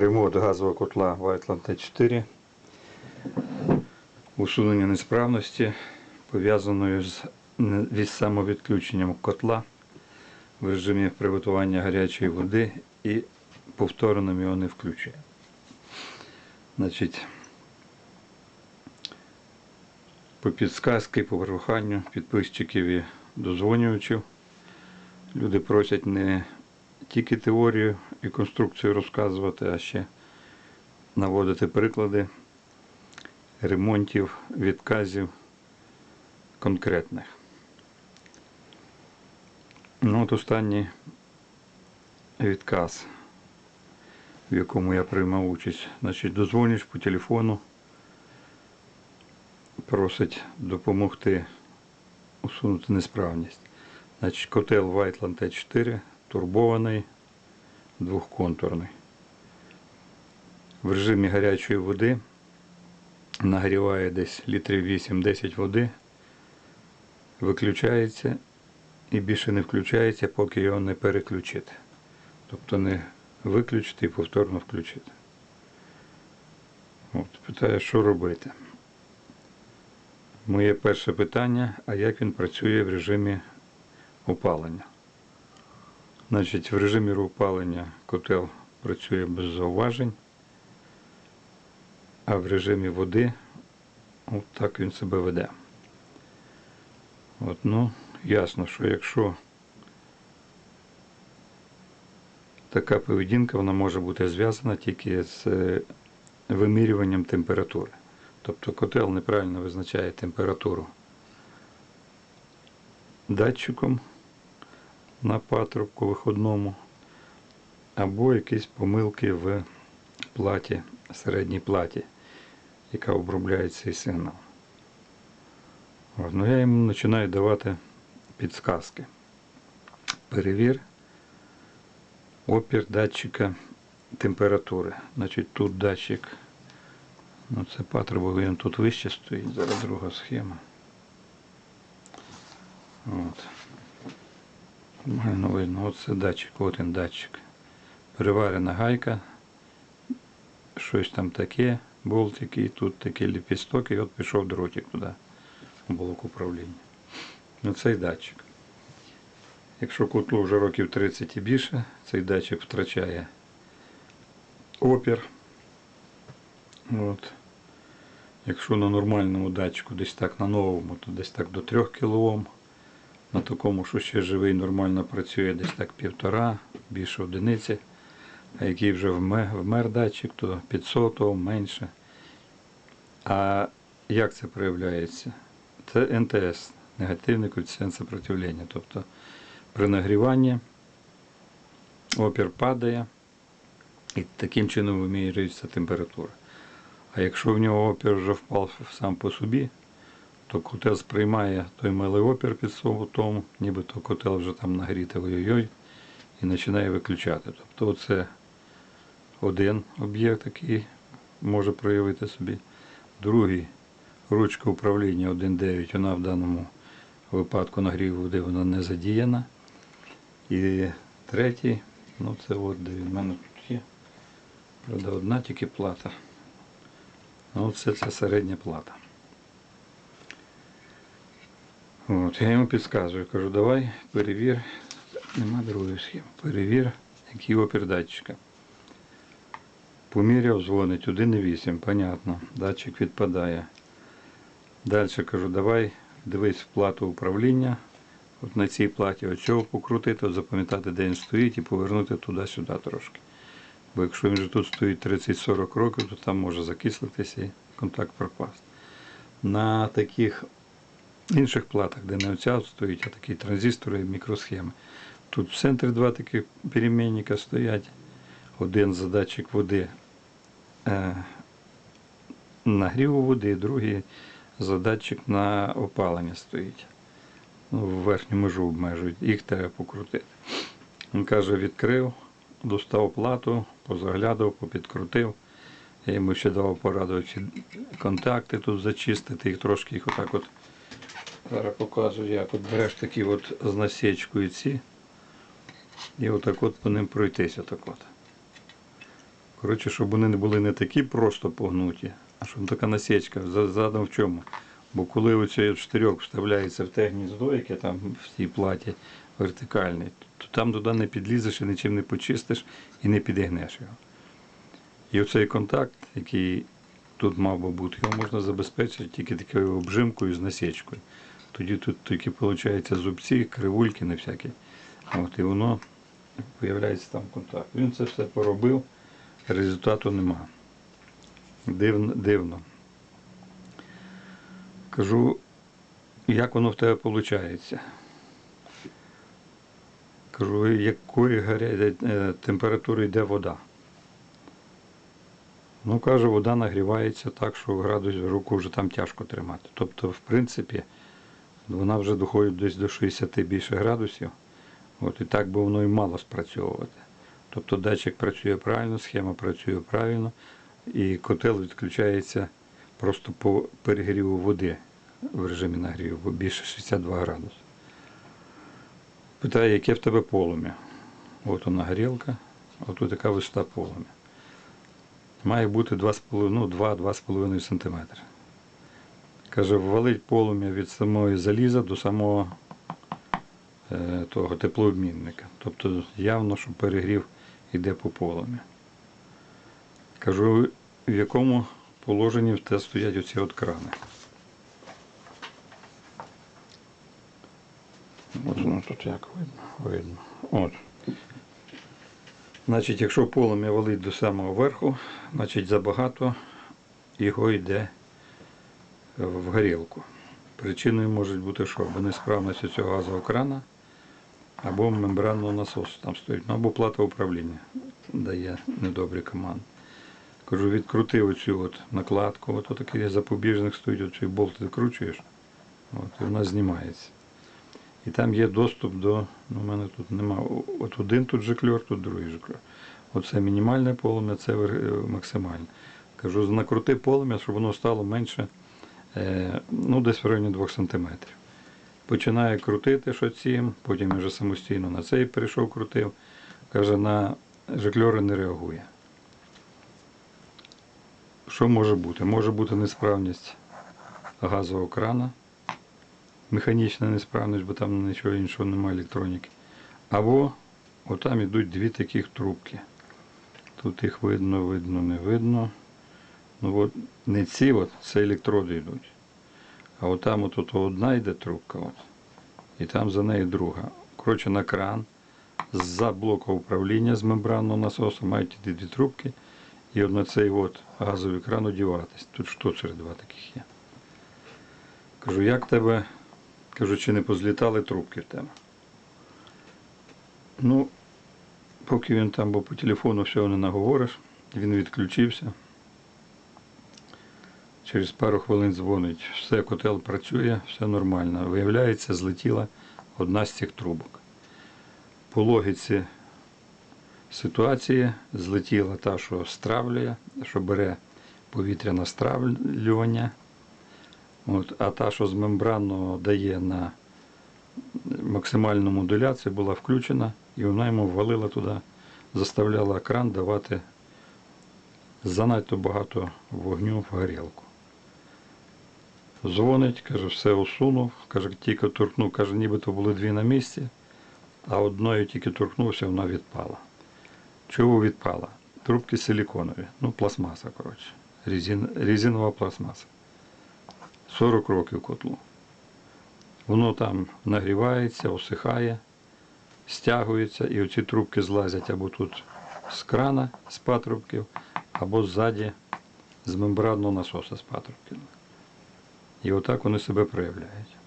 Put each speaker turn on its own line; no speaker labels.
Ремонт газового котла Whiteland T4. Усунення несправності пов'язаної з із самовідключенням котла в режимі приготування гарячої води і повторним його не включення. Значить, по підсказки, по проханню підписчиків і дозвонювачів. Люди просять не тільки теорію і конструкцію розказувати, а ще наводити приклади ремонтів, відказів конкретних. Ну, от останній відказ, в якому я приймав участь. Значить, дозвониш по телефону, просить допомогти усунути несправність. Значить, котел Whiteland T4 турбований, двохконтурний. В режимі гарячої води нагріває десь літрів 8-10 води, виключається і більше не включається, поки його не переключити. Тобто не виключити і повторно включити. От, питає, що робити. Моє перше питання, а як він працює в режимі опалення? Значить, в режимі опалення котел працює без зауважень, а в режимі води от так він себе веде. От, ну, ясно, що якщо така поведінка вона може бути зв'язана тільки з е, вимірюванням температури. Тобто котел неправильно визначає температуру датчиком на патрубку виходному, або якісь помилки в платі, середній платі, яка обробляє цей сигнал. Ну, я йому починаю давати підсказки. Перевір опір датчика температури. Значить, тут датчик, ну це патрубок, він тут вище стоїть, зараз друга схема. От. Нормально видно, оце датчик, от він датчик. Переварена гайка, щось там таке, болтики, і тут такі ліпісток, і от пішов дротик туди, в блок управління. Ну, цей датчик. Якщо котлу вже років 30 і більше, цей датчик втрачає опір. От. Якщо на нормальному датчику, десь так на новому, то десь так до 3 кОм. На такому, що ще живий, нормально працює, десь так півтора, більше одиниці. А який вже вмер, датчик, то 500 Ом, менше. А як це проявляється? Це НТС, негативний коефіцієнт сопротивлення. Тобто при нагріванні опір падає і таким чином вимірюється температура. А якщо в нього опір вже впав сам по собі, то котел сприймає той малий опір під тому, нібито котел вже там нагрітий ой-ой-ой, і починає виключати. Тобто оце один об'єкт, який може проявити собі. Другий ручка управління 1.9, вона в даному випадку нагріву води вона не задіяна. І третій, ну це от де в мене тут є. Правда, одна тільки плата. Ну, це ця середня плата. От, я йому підказую, кажу, давай перевір, нема другої схеми, перевір, який опір датчика. Поміряв, дзвонить 1,8, понятно, датчик відпадає. Далі кажу, давай дивись в плату управління. От на цій платі оцього покрутити, от запам'ятати, де він стоїть, і повернути туди-сюди трошки. Бо якщо він вже тут стоїть 30-40 років, то там може закислитися і контакт пропасти. На таких інших платах, де не оця стоїть, а такі транзистори і мікросхеми. Тут в центрі два таких перемінника стоять. Один задатчик води е, нагріву води, другий задатчик на опалення стоїть. Ну, в верхню межу обмежують, їх треба покрутити. Він каже, відкрив, достав плату, позаглядав, попідкрутив. Я йому ще дав пораду, чи контакти тут зачистити, їх трошки їх отак от. Зараз показую, як от береш такі от з насічкою ці. І отак от по ним пройтись отак от. Коротше, щоб вони були не такі просто погнуті, а щоб така насічка. Задом в чому? Бо коли оцей штирьок вставляється в те гніздо, яке там в цій платі вертикальний, то там туди не підлізеш і нічим не почистиш і не підігнеш його. І оцей контакт, який тут мав би бути, його можна забезпечити тільки такою обжимкою з насічкою. Тоді тут тільки виходить зубці, кривульки не всякі. От, і воно появляється там контакт. Він це все поробив, результату нема. Дивно. дивно. Кажу, як воно в тебе виходить? Кажу, якої е, температури йде вода? Ну, каже, вода нагрівається так, що градус руку вже там тяжко тримати. Тобто, в принципі, вона вже доходить десь до 60 більше градусів. От, і так би воно і мало спрацьовувати. Тобто датчик працює правильно, схема працює правильно, і котел відключається просто по перегріву води в режимі нагріву, бо більше 62 градуси. Питає, яке в тебе полум'я? От вона горілка, от така висота полум'я. Має бути 2,5 ну, 2-2,5 см. Каже, ввалить полум'я від самої заліза до самого е, того теплообмінника. Тобто явно, що перегрів йде по полум'я. Кажу, в якому положенні те стоять оці от крани. Воно тут як видно. видно. От. Значить, якщо полум'я валить до самого верху, значить забагато його йде в горілку. Причиною може бути що? Або несправність цього газового крана, або мембранного насосу там стоїть, ну, або плата управління дає недобрі команди. Кажу, відкрути оцю от накладку, от такий запобіжник стоїть, оцей болт відкручуєш, от, і вона знімається. І там є доступ до, ну, у мене тут нема, от один тут жикльор, тут другий жикльор. Оце мінімальне полум'я, це е, максимальне. Кажу, накрути полум'я, щоб воно стало менше, ну, десь в районі 2 см. Починає крутити що цим, потім вже самостійно на цей перейшов, крутив. Каже, на жикльори не реагує. Що може бути? Може бути несправність газового крана, механічна несправність, бо там нічого іншого немає електроніки. Або отам йдуть дві таких трубки. Тут їх видно, видно, не видно. Ну от не ці, от, це електроди йдуть. А от там от, от одна йде трубка, от, і там за нею друга. Коротше, на кран з-за блоку управління з мембранного насосу мають йти дві трубки, і от на цей от газовий кран одіватись. Тут штуцери два таких є. Кажу, як тебе, кажу, чи не позлітали трубки в тебе? Ну, поки він там, бо по телефону всього не наговориш, він відключився. Через пару хвилин дзвонить, все, котел працює, все нормально. Виявляється, злетіла одна з цих трубок. По логіці ситуації злетіла та, що стравлює, що бере повітряне стравлювання, От, а та, що з мембранного дає на максимальну модуляцію, була включена, і вона йому ввалила туди, заставляла кран давати занадто багато вогню в горілку. Дзвонить, каже, все усунув, каже, тільки торкнув, каже, нібито були дві на місці, а одною тільки торкнувся, вона відпала. Чого відпала? Трубки силіконові, ну, пластмаса, коротше, резин, резинова пластмаса. 40 років котлу. Воно там нагрівається, осихає, стягується, і оці трубки злазять або тут з крана, з патрубків, або ззаді з мембранного насоса з патрубків. І отак вони себе проявляють.